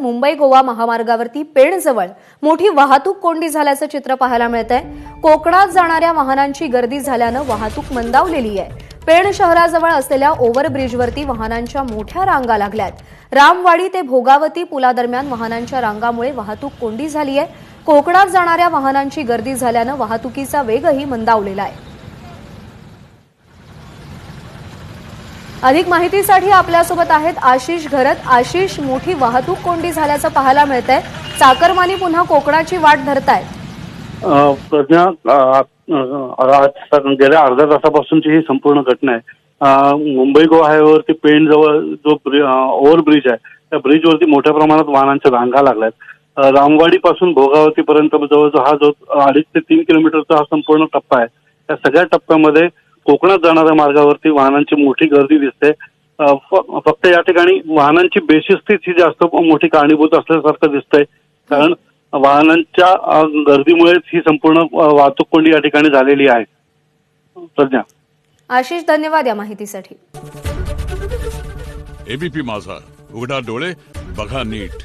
मुंबई गोवा महामार्गावरती पेणजवळ मोठी वाहतूक कोंडी झाल्याचं चित्र पाहायला मिळत आहे कोकणात जाणाऱ्या वाहनांची गर्दी झाल्यानं वाहतूक मंदावलेली आहे. पेण शहराजवळ असलेल्या ओव्हरब्रिजवरती वाहनांच्या मोठ्या रांगा लागल्यात. रामवाडी ते भोगावती पुलादरम्यान वाहनांच्या रांगामुळे वाहतूक कोंडी झाली आहे कोकणात जाणाऱ्या वाहनांची गर्दी झाल्यानं वाहतुकीचा वेगही मंदावलेला आहे. अधिक माहितीसाठी आपल्यासोबत आहेत आशिष घरत. आशिष मोठी वाहतूक कोंडी झाल्याचं पाहायला मिळतंय. चाकरमानी पुन्हा कोकणाची वाट धरतायत. आहे प्रज्ञा गेल्या अर्ध्या तासापासूनची ही संपूर्ण घटना आहे. मुंबई गोवा हायवेवरती पेण जवळ जो ओव्हर ब्रिज आहे त्या ब्रिजवरती मोठ्या प्रमाणात वाहनांच्या रांगा लागल्यात. रामवाडी पासून भोगावती पर्यंत जवळजवळ हा जो अडीच ते तीन किलोमीटरचा हा संपूर्ण टप्पा आहे. त्या सगळ्या टप्प्यामध्ये कोकणात जाणाऱ्या मार्गावरती वाहनांची मोठी गर्दी दिसते. फक्त या ठिकाणी वाहनांची बेशिस्तीच ही जास्त मोठी कारणीभूत असल्यासारखं दिसतंय. कारण वाहनांच्या गर्दीमुळेच ही संपूर्ण वाहतूक कोंडी या ठिकाणी झालेली आहे. प्रज्ञा. आशिष धन्यवाद या माहितीसाठी. एबीपी माझा. उघडा डोळे बघा नीट.